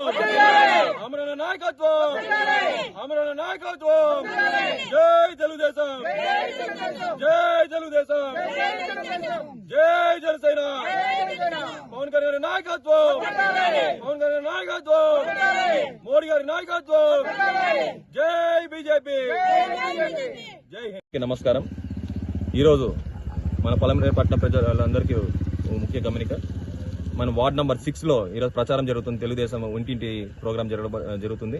అమరణ నాయకత్వం. అమరణ నాయకత్వం. జై తెలుగుదేశం. జై తెలుగుదేశం. జై జనసేన. పవన్ కళ్యాణ్ గారి నాయకత్వం పవన్ కళ్యాణ్ నాయకత్వం. మోడీ గారి నాయకత్వం. జై బీజేపీ. జై హింద్. నమస్కారం. ఈరోజు మన పట్టణ ప్రజలందరికీ ముఖ్య గమనిక. మన వార్డ్ నెంబర్ సిక్స్లో ఈరోజు ప్రచారం జరుగుతుంది. తెలుగుదేశం ఇంటింటి ప్రోగ్రాం జరగ జరుగుతుంది.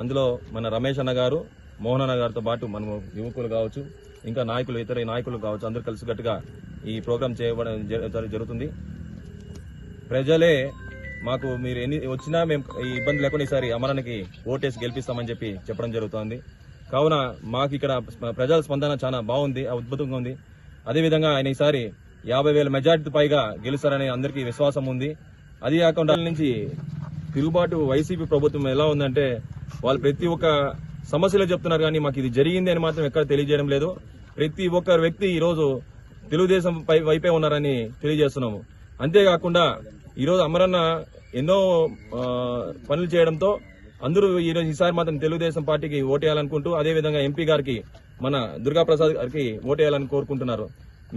అందులో మన రమేష్ అన్న గారు మోహన్ అన్న గారితో పాటు మనం యువకులు కావచ్చు ఇంకా నాయకులు ఇతర నాయకులు కావచ్చు అందరూ కలిసికట్టుగా ఈ ప్రోగ్రాం చేయబడ జరుగుతుంది. ప్రజలే మాకు మీరు ఎన్ని వచ్చినా మేము ఈ ఇబ్బంది లేకుండా ఈసారి అమరానికి ఓటేసి గెలిపిస్తామని చెప్పి చెప్పడం జరుగుతోంది. కావున మాకు ఇక్కడ ప్రజల స్పందన చాలా బాగుంది అద్భుతంగా ఉంది. అదేవిధంగా ఆయన ఈసారి యాభై వేల మెజార్టీ పైగా గెలుస్తారని అందరికీ విశ్వాసం ఉంది. అది కాకుండా నుంచి తిరుగుబాటు వైసీపీ ప్రభుత్వం ఎలా ఉందంటే వాళ్ళు ప్రతి ఒక్క సమస్యలు చెప్తున్నారు కానీ మాకు ఇది జరిగింది అని మాత్రం ఎక్కడ తెలియజేయడం లేదు. ప్రతి ఒక్క వ్యక్తి ఈరోజు తెలుగుదేశం పై వైపే ఉన్నారని తెలియజేస్తున్నాము. అంతేకాకుండా ఈరోజు అమరన్న ఎన్నో పనులు చేయడంతో అందరూ ఈరోజు ఈసారి మాత్రం తెలుగుదేశం పార్టీకి ఓటేయాలనుకుంటూ అదేవిధంగా ఎంపీ గారికి మన దుర్గాప్రసాద్ గారికి గారికి ఓటేయాలని కోరుకుంటున్నారు.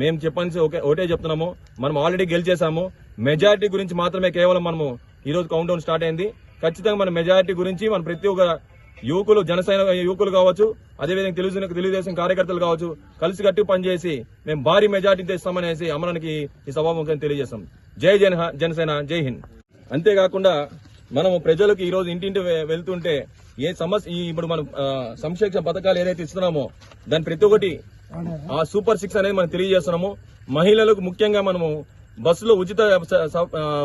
మేము చెప్పాల్సి ఓకే ఒకటే చెప్తున్నాము. మనం ఆల్రెడీ గెలిచేసాము మెజారిటీ గురించి మాత్రమే కేవలం మనము ఈరోజు కౌంట్ డౌన్ స్టార్ట్ అయింది. ఖచ్చితంగా మన మెజారిటీ గురించి మన ప్రతి ఒక్క యువకులు జనసేన యువకులు కావచ్చు అదేవిధంగా తెలుగు తెలుగుదేశం కార్యకర్తలు కావచ్చు కలిసి కట్టి పనిచేసి మేము భారీ మెజార్టీ తెస్తామనేసి అమరానికి ఈ సభాముఖం తెలియజేస్తాం. జై జన జనసేన జై హింద్. అంతేకాకుండా మనము ప్రజలకు ఈ రోజు ఇంటింటి వెళ్తుంటే ఏ సమస్య ఇప్పుడు మనం సంక్షేక్ష సంక్షేమ పథకాలు ఏదైతే ఇస్తున్నామో దాని ప్రతి ఒక్కటి ఆ సూపర్ సిక్స్ అనేది మనం తెలియజేస్తున్నాము. మహిళలకు ముఖ్యంగా మనము బస్సులో ఉచిత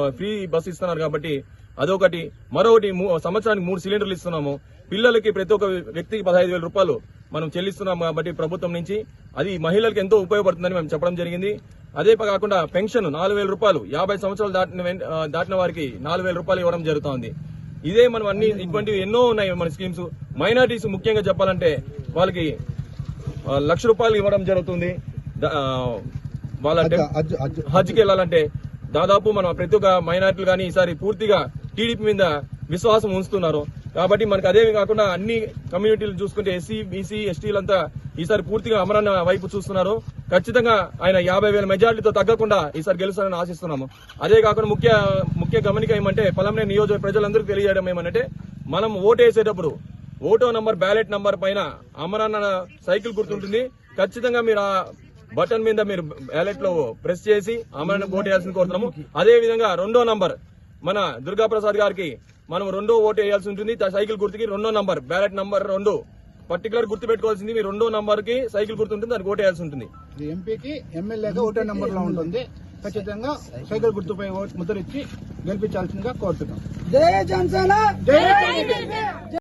ఫ్రీ బస్సు ఇస్తున్నారు కాబట్టి అదొకటి. మరొకటి మూ- సంవత్సరానికి మూడు సిలిండర్లు ఇస్తున్నాము. పిల్లలకి ప్రతి ఒక్క వ్యక్తికి పదహైదు వేల రూపాయలు మనం చెల్లిస్తున్నాం కాబట్టి ప్రభుత్వం నుంచి. అది మహిళలకు ఎంతో ఉపయోగపడుతుందని మేము చెప్పడం జరిగింది. అదే కాకుండా పెన్షన్ నాలుగు వేల రూపాయలు. యాభై సంవత్సరాలు దాటిన వెం- దాటిన వారికి నాలుగు వేల రూపాయలు ఇవ్వడం జరుగుతోంది. ఇదే మనం అన్ని ఇటువంటివి ఎన్నో ఉన్నాయి మన స్కీమ్స్. మైనార్టీస్ ముఖ్యంగా చెప్పాలంటే వాళ్ళకి లక్ష రూపాయలు ఇవ్వడం జరుగుతుంది. వాళ్ళ హజ్కి వెళ్ళాలంటే దాదాపు మనం ప్రతి ఒక్క మైనార్టీలు కానీ ఈసారి పూర్తిగా టీడీపీ మీద విశ్వాసం ఉంచుతున్నారు. కాబట్టి మనకు అదే కాకుండా అన్ని కమ్యూనిటీలు చూసుకుంటే ఎస్సీ బీసీ ఎస్టీలంతా ఈసారి పూర్తిగా అమరన్న వైపు చూస్తున్నారు. ఖచ్చితంగా ఆయన యాభై వేల మెజార్టీతో తగ్గకుండా ఈసారి గెలుస్తారని ఆశిస్తున్నాము. అదే కాకుండా ముఖ్య ముఖ్య గమనిక ఏమంటే పలంనే నియోజక ప్రజలందరికీ తెలియజేయడం ఏమంటే మనం ఓటు వేసేటప్పుడు ఓటో నంబర్ బ్యాలెట్ నంబర్ పైన అమరన్న సైకిల్ గుర్తుంటుంది. ఖచ్చితంగా మీరు ఆ బటన్ మీద మీరు బ్యాలెట్లో ప్రెస్ చేసి అమరన్న ఓటు వేయాల్సింది కోరుతున్నాము. అదే విధంగా రెండో నంబర్ మన దుర్గా ప్రసాద్ గారికి మనం రెండో ఓటు వేయాల్సి ఉంటుంది. సైకిల్ గుర్తుకి రెండో నంబర్ బ్యాలెట్ నంబర్ రెండు. పర్టికులర్ గుర్తు పెట్టుకోవాల్సింది మీ రెండో నంబర్కి సైకిల్ గుర్తు ఉంటుంది దానికి ఓటు వేయాల్సి ఉంటుంది. ఎంపీకి ఎమ్మెల్యేగా ఒకటే నెంబర్లో ఉంటుంది. ఖచ్చితంగా సైకిల్ గుర్తుపై ఓటు ముద్ర ఇచ్చి గెలిపించాల్సిందిగా కోరుతున్నాం. జై జనసేన! జై